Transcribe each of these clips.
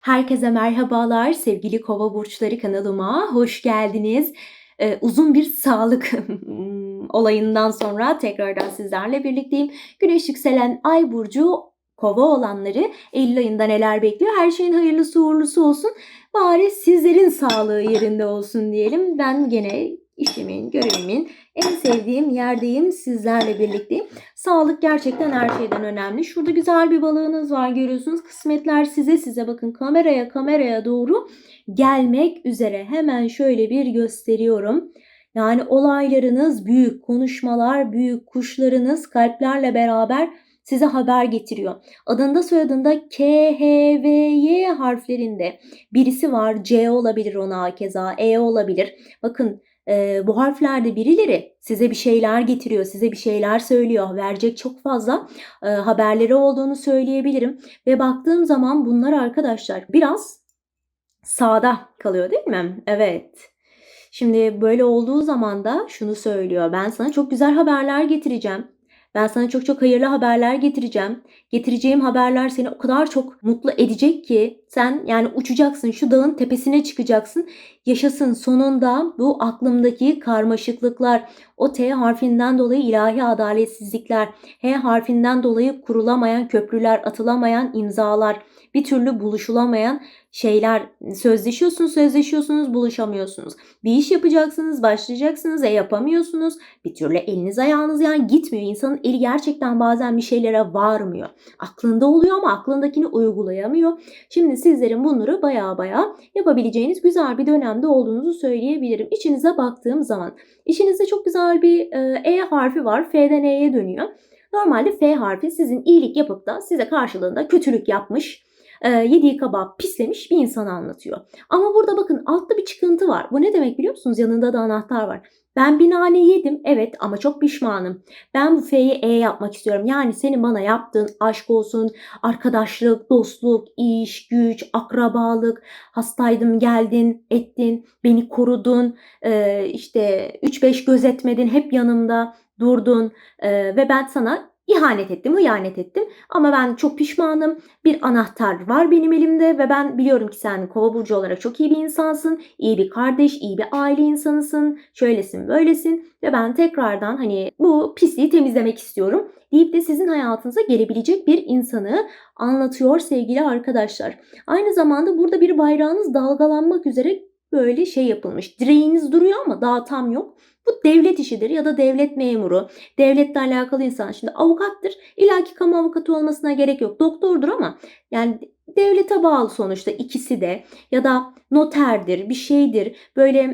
Herkese merhabalar sevgili Kova burçları kanalıma hoş geldiniz. Ee, uzun bir sağlık olayından sonra tekrardan sizlerle birlikteyim. Güneş yükselen Ay burcu Kova olanları Eylül ayında neler bekliyor? Her şeyin hayırlısı uğurlusu olsun. Bari sizlerin sağlığı yerinde olsun diyelim. Ben gene işimin, görevimin en sevdiğim yerdeyim. Sizlerle birlikteyim. Sağlık gerçekten her şeyden önemli. Şurada güzel bir balığınız var görüyorsunuz. Kısmetler size size bakın kameraya kameraya doğru gelmek üzere. Hemen şöyle bir gösteriyorum. Yani olaylarınız büyük, konuşmalar büyük, kuşlarınız kalplerle beraber size haber getiriyor. Adında soyadında K, H, V, Y harflerinde birisi var. C olabilir ona keza, E olabilir. Bakın e, bu harflerde birileri size bir şeyler getiriyor, size bir şeyler söylüyor. Verecek çok fazla e, haberleri olduğunu söyleyebilirim. Ve baktığım zaman bunlar arkadaşlar biraz sağda kalıyor değil mi? Evet. Şimdi böyle olduğu zaman da şunu söylüyor. Ben sana çok güzel haberler getireceğim. Ben sana çok çok hayırlı haberler getireceğim. Getireceğim haberler seni o kadar çok mutlu edecek ki sen yani uçacaksın şu dağın tepesine çıkacaksın. Yaşasın sonunda bu aklımdaki karmaşıklıklar, o T harfinden dolayı ilahi adaletsizlikler, H harfinden dolayı kurulamayan köprüler, atılamayan imzalar, bir türlü buluşulamayan şeyler sözleşiyorsunuz, sözleşiyorsunuz, buluşamıyorsunuz. Bir iş yapacaksınız, başlayacaksınız, e yapamıyorsunuz. Bir türlü eliniz ayağınız yani gitmiyor. İnsanın eli gerçekten bazen bir şeylere varmıyor. Aklında oluyor ama aklındakini uygulayamıyor. Şimdi sizlerin bunları baya baya yapabileceğiniz güzel bir dönemde olduğunuzu söyleyebilirim. İçinize baktığım zaman işinizde çok güzel bir E harfi var. F'den E'ye dönüyor. Normalde F harfi sizin iyilik yapıp da size karşılığında kötülük yapmış, e, yediği kabağı pislemiş bir insanı anlatıyor. Ama burada bakın altta bir çıkıntı var. Bu ne demek biliyor musunuz? Yanında da anahtar var. Ben bir nane yedim evet ama çok pişmanım. Ben bu F'yi E yapmak istiyorum. Yani senin bana yaptığın aşk olsun, arkadaşlık, dostluk, iş, güç, akrabalık, hastaydım geldin, ettin, beni korudun, ee, işte 3-5 gözetmedin, hep yanımda durdun ee, ve ben sana İhanet ettim, hıyanet ettim. Ama ben çok pişmanım. Bir anahtar var benim elimde ve ben biliyorum ki sen kova burcu olarak çok iyi bir insansın. iyi bir kardeş, iyi bir aile insanısın. Şöylesin, böylesin. Ve ben tekrardan hani bu pisliği temizlemek istiyorum deyip de sizin hayatınıza gelebilecek bir insanı anlatıyor sevgili arkadaşlar. Aynı zamanda burada bir bayrağınız dalgalanmak üzere böyle şey yapılmış. Direğiniz duruyor ama daha tam yok. Bu devlet işidir ya da devlet memuru, devletle alakalı insan. Şimdi avukattır. İlla kamu avukatı olmasına gerek yok. Doktordur ama yani devlete bağlı sonuçta ikisi de ya da noterdir, bir şeydir. Böyle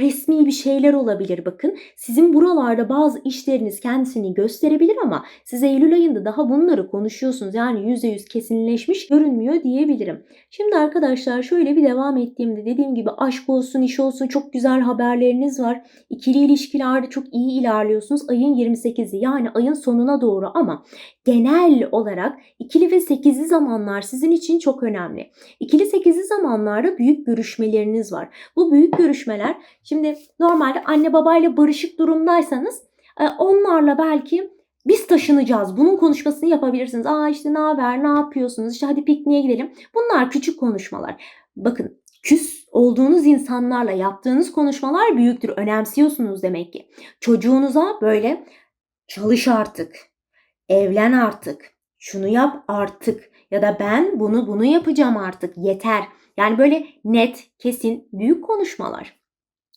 resmi bir şeyler olabilir bakın. Sizin buralarda bazı işleriniz kendisini gösterebilir ama siz Eylül ayında daha bunları konuşuyorsunuz. Yani %100 kesinleşmiş görünmüyor diyebilirim. Şimdi arkadaşlar şöyle bir devam ettiğimde dediğim gibi aşk olsun, iş olsun çok güzel haberleriniz var. İkili ilişkilerde çok iyi ilerliyorsunuz. Ayın 28'i yani ayın sonuna doğru ama genel olarak ikili ve 8'li zamanlar sizin için çok önemli. İkili 8'li zamanlarda büyük görüşmeleriniz var. Bu büyük görüşmeler şimdi normalde anne babayla barışık durumdaysanız e, onlarla belki biz taşınacağız. Bunun konuşmasını yapabilirsiniz. Aa işte ne haber, ne yapıyorsunuz? İşte hadi pikniğe gidelim. Bunlar küçük konuşmalar. Bakın küs olduğunuz insanlarla yaptığınız konuşmalar büyüktür. Önemsiyorsunuz demek ki. Çocuğunuza böyle çalış artık. Evlen artık. Şunu yap artık. Ya da ben bunu bunu yapacağım artık. Yeter. Yani böyle net, kesin, büyük konuşmalar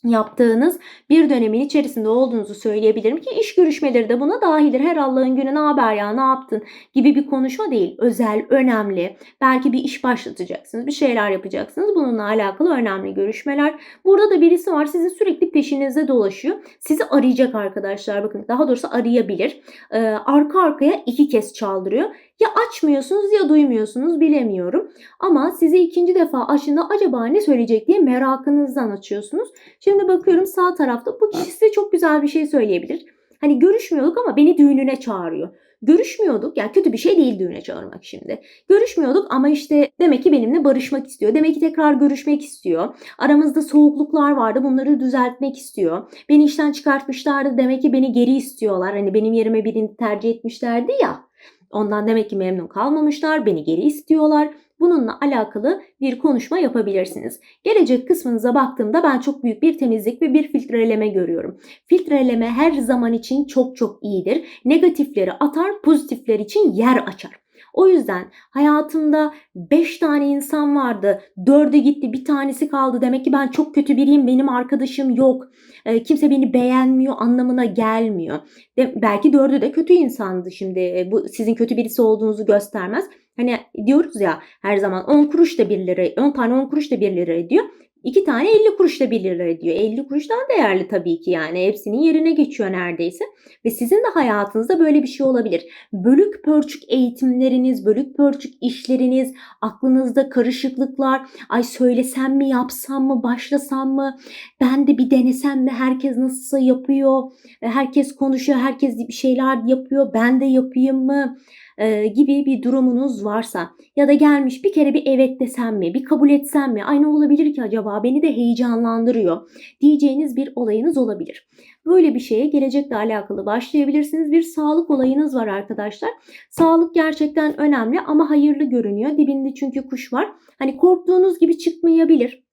yaptığınız bir dönemin içerisinde olduğunuzu söyleyebilirim ki iş görüşmeleri de buna dahildir. Her Allah'ın günü ne haber ya ne yaptın gibi bir konuşma değil. Özel, önemli. Belki bir iş başlatacaksınız, bir şeyler yapacaksınız. Bununla alakalı önemli görüşmeler. Burada da birisi var sizi sürekli peşinizde dolaşıyor. Sizi arayacak arkadaşlar. Bakın daha doğrusu arayabilir. Ee, arka arkaya iki kez çaldırıyor. Ya açmıyorsunuz ya duymuyorsunuz bilemiyorum. Ama size ikinci defa açında acaba ne söyleyecek diye merakınızdan açıyorsunuz. Şimdi bakıyorum sağ tarafta bu kişi size çok güzel bir şey söyleyebilir. Hani görüşmüyorduk ama beni düğününe çağırıyor. Görüşmüyorduk yani kötü bir şey değil düğüne çağırmak şimdi. Görüşmüyorduk ama işte demek ki benimle barışmak istiyor. Demek ki tekrar görüşmek istiyor. Aramızda soğukluklar vardı bunları düzeltmek istiyor. Beni işten çıkartmışlardı demek ki beni geri istiyorlar. Hani benim yerime birini tercih etmişlerdi ya. Ondan demek ki memnun kalmamışlar, beni geri istiyorlar. Bununla alakalı bir konuşma yapabilirsiniz. Gelecek kısmınıza baktığımda ben çok büyük bir temizlik ve bir filtreleme görüyorum. Filtreleme her zaman için çok çok iyidir. Negatifleri atar, pozitifler için yer açar. O yüzden hayatımda 5 tane insan vardı. 4'ü gitti bir tanesi kaldı. Demek ki ben çok kötü biriyim. Benim arkadaşım yok. E, kimse beni beğenmiyor anlamına gelmiyor. De, belki 4'ü de kötü insandı şimdi. E, bu sizin kötü birisi olduğunuzu göstermez. Hani diyoruz ya her zaman 10 kuruş da 1 lira, 10 tane 10 kuruş da 1 lira ediyor. 2 tane 50 kuruş da 1 lira ediyor. 50 kuruş daha değerli tabii ki yani. Hepsinin yerine geçiyor neredeyse. Ve sizin de hayatınızda böyle bir şey olabilir. Bölük pörçük eğitimleriniz, bölük pörçük işleriniz, aklınızda karışıklıklar, ay söylesem mi, yapsam mı, başlasam mı, ben de bir denesem mi, herkes nasılsa yapıyor, herkes konuşuyor, herkes bir şeyler yapıyor, ben de yapayım mı? e, gibi bir durumunuz varsa ya da gelmiş bir kere bir evet desem mi, bir kabul etsem mi, ay ne olabilir ki acaba beni de heyecanlandırıyor diyeceğiniz bir olayınız olabilir. Böyle bir şeye gelecekle alakalı başlayabilirsiniz. Bir sağlık olayınız var arkadaşlar. Sağlık gerçekten önemli ama hayırlı görünüyor. Dibinde çünkü kuş var. Hani korktuğunuz gibi çıkmayabilir.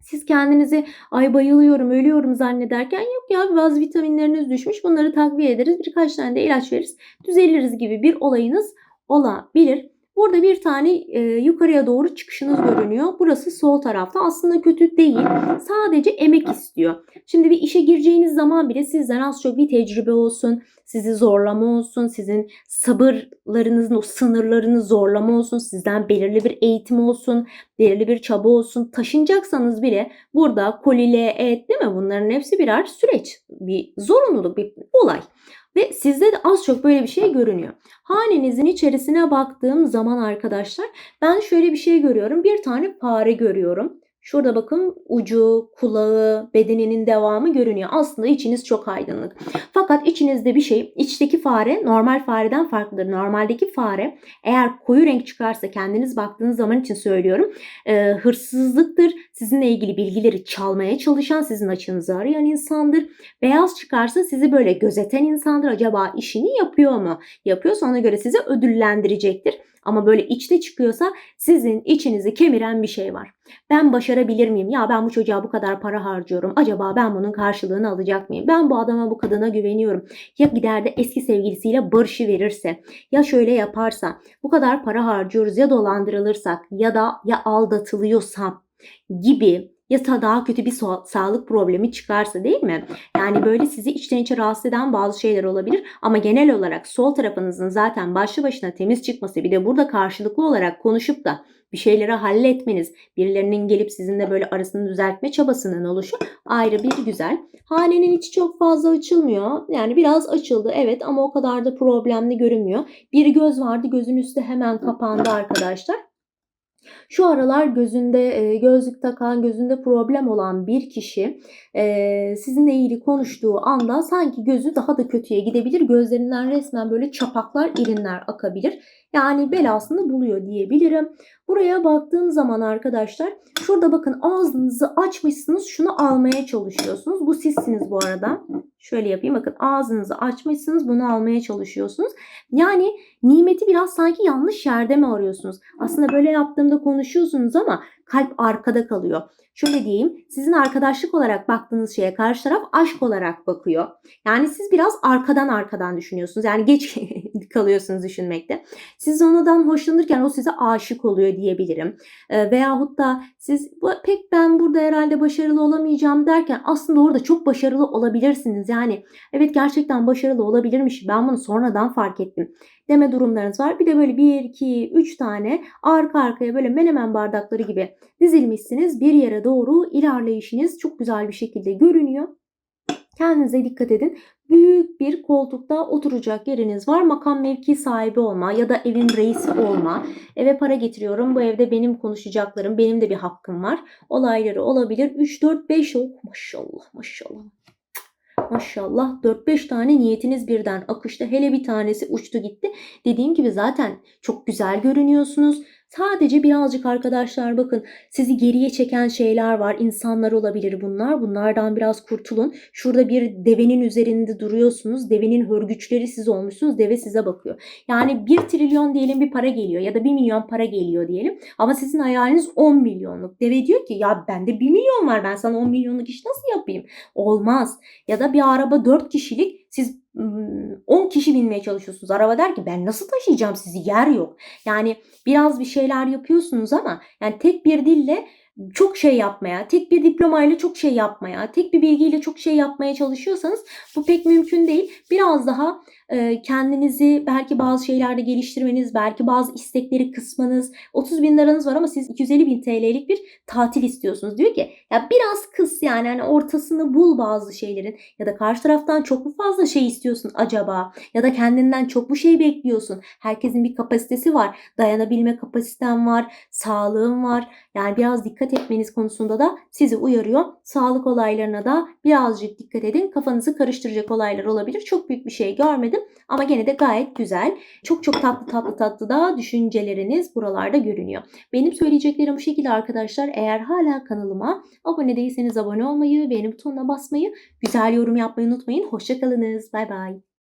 Siz kendinizi ay bayılıyorum, ölüyorum zannederken yok ya bazı vitaminleriniz düşmüş. Bunları takviye ederiz. Birkaç tane de ilaç veririz. Düzeliriz gibi bir olayınız olabilir. Burada bir tane e, yukarıya doğru çıkışınız görünüyor. Burası sol tarafta. Aslında kötü değil. Sadece emek istiyor. Şimdi bir işe gireceğiniz zaman bile sizden az çok bir tecrübe olsun. Sizi zorlama olsun. Sizin sabırlarınızın o sınırlarını zorlama olsun. Sizden belirli bir eğitim olsun. Belirli bir çaba olsun. Taşınacaksanız bile burada kolile, et değil mi? Bunların hepsi birer süreç. Bir zorunluluk, bir olay. Ve sizde de az çok böyle bir şey görünüyor. Hanenizin içerisine baktığım zaman arkadaşlar ben şöyle bir şey görüyorum. Bir tane fare görüyorum. Şurada bakın ucu, kulağı, bedeninin devamı görünüyor. Aslında içiniz çok aydınlık. Fakat içinizde bir şey, içteki fare normal fareden farklıdır. Normaldeki fare eğer koyu renk çıkarsa kendiniz baktığınız zaman için söylüyorum. E, hırsızlıktır. Sizinle ilgili bilgileri çalmaya çalışan, sizin açınızı arayan insandır. Beyaz çıkarsa sizi böyle gözeten insandır. Acaba işini yapıyor mu? Yapıyorsa ona göre sizi ödüllendirecektir. Ama böyle içte çıkıyorsa sizin içinizi kemiren bir şey var. Ben başarabilir miyim? Ya ben bu çocuğa bu kadar para harcıyorum. Acaba ben bunun karşılığını alacak mıyım? Ben bu adama bu kadına güveniyorum. Ya gider de eski sevgilisiyle barışı verirse? Ya şöyle yaparsa? Bu kadar para harcıyoruz ya dolandırılırsak ya da ya aldatılıyorsam gibi ya daha kötü bir sağlık problemi çıkarsa değil mi? Yani böyle sizi içten içe rahatsız eden bazı şeyler olabilir ama genel olarak sol tarafınızın zaten başlı başına temiz çıkması bir de burada karşılıklı olarak konuşup da bir şeyleri halletmeniz, birilerinin gelip sizinle böyle arasını düzeltme çabasının oluşu ayrı bir güzel. Hanenin içi çok fazla açılmıyor. Yani biraz açıldı evet ama o kadar da problemli görünmüyor. Bir göz vardı gözün üstü hemen kapandı arkadaşlar. Şu aralar gözünde e, gözlük takan, gözünde problem olan bir kişi e, sizinle ilgili konuştuğu anda sanki gözü daha da kötüye gidebilir. Gözlerinden resmen böyle çapaklar, irinler akabilir. Yani belasını buluyor diyebilirim. Buraya baktığım zaman arkadaşlar şurada bakın ağzınızı açmışsınız şunu almaya çalışıyorsunuz. Bu sizsiniz bu arada. Şöyle yapayım bakın ağzınızı açmışsınız bunu almaya çalışıyorsunuz. Yani nimeti biraz sanki yanlış yerde mi arıyorsunuz? Aslında böyle yaptığımda konuşuyorsunuz ama kalp arkada kalıyor. Şöyle diyeyim sizin arkadaşlık olarak baktığınız şeye karşı taraf aşk olarak bakıyor. Yani siz biraz arkadan arkadan düşünüyorsunuz. Yani geç kalıyorsunuz düşünmekte. Siz ondan hoşlanırken o size aşık oluyor diyebilirim. E, veyahut da siz pek ben burada herhalde başarılı olamayacağım derken aslında orada çok başarılı olabilirsiniz. Yani evet gerçekten başarılı olabilirmiş. Ben bunu sonradan fark ettim deme durumlarınız var. Bir de böyle 1, 2, 3 tane arka arkaya böyle menemen bardakları gibi dizilmişsiniz. Bir yere doğru ilerleyişiniz çok güzel bir şekilde görünüyor. Kendinize dikkat edin. Büyük bir koltukta oturacak yeriniz var. Makam mevki sahibi olma ya da evin reisi olma. Eve para getiriyorum. Bu evde benim konuşacaklarım, benim de bir hakkım var. Olayları olabilir. 3, 4, 5 oh maşallah maşallah. Maşallah 4-5 tane niyetiniz birden akışta. Hele bir tanesi uçtu gitti. Dediğim gibi zaten çok güzel görünüyorsunuz. Sadece birazcık arkadaşlar bakın sizi geriye çeken şeyler var. İnsanlar olabilir bunlar. Bunlardan biraz kurtulun. Şurada bir devenin üzerinde duruyorsunuz. Devenin hörgüçleri siz olmuşsunuz. Deve size bakıyor. Yani 1 trilyon diyelim bir para geliyor ya da 1 milyon para geliyor diyelim. Ama sizin hayaliniz 10 milyonluk. Deve diyor ki ya bende 1 milyon var ben sana 10 milyonluk iş nasıl yapayım? Olmaz. Ya da bir araba 4 kişilik siz ım, 10 kişi binmeye çalışıyorsunuz. Araba der ki ben nasıl taşıyacağım sizi yer yok. Yani biraz bir şeyler yapıyorsunuz ama yani tek bir dille çok şey yapmaya, tek bir diplomayla çok şey yapmaya, tek bir bilgiyle çok şey yapmaya çalışıyorsanız bu pek mümkün değil. Biraz daha e, kendinizi belki bazı şeylerde geliştirmeniz, belki bazı istekleri kısmanız. 30 bin liranız var ama siz 250 bin TL'lik bir tatil istiyorsunuz. Diyor ki ya biraz kıs yani hani ortasını bul bazı şeylerin ya da karşı taraftan çok mu fazla şey istiyorsun acaba ya da kendinden çok mu şey bekliyorsun? Herkesin bir kapasitesi var. Dayanabilme kapasiten var, sağlığın var. Yani biraz dikkat etmeniz konusunda da sizi uyarıyor. Sağlık olaylarına da birazcık dikkat edin. Kafanızı karıştıracak olaylar olabilir. Çok büyük bir şey görmedim ama gene de gayet güzel. Çok çok tatlı tatlı tatlı da düşünceleriniz buralarda görünüyor. Benim söyleyeceklerim bu şekilde arkadaşlar. Eğer hala kanalıma abone değilseniz abone olmayı, beğeni butonuna basmayı, güzel yorum yapmayı unutmayın. Hoşçakalınız. Bay bay.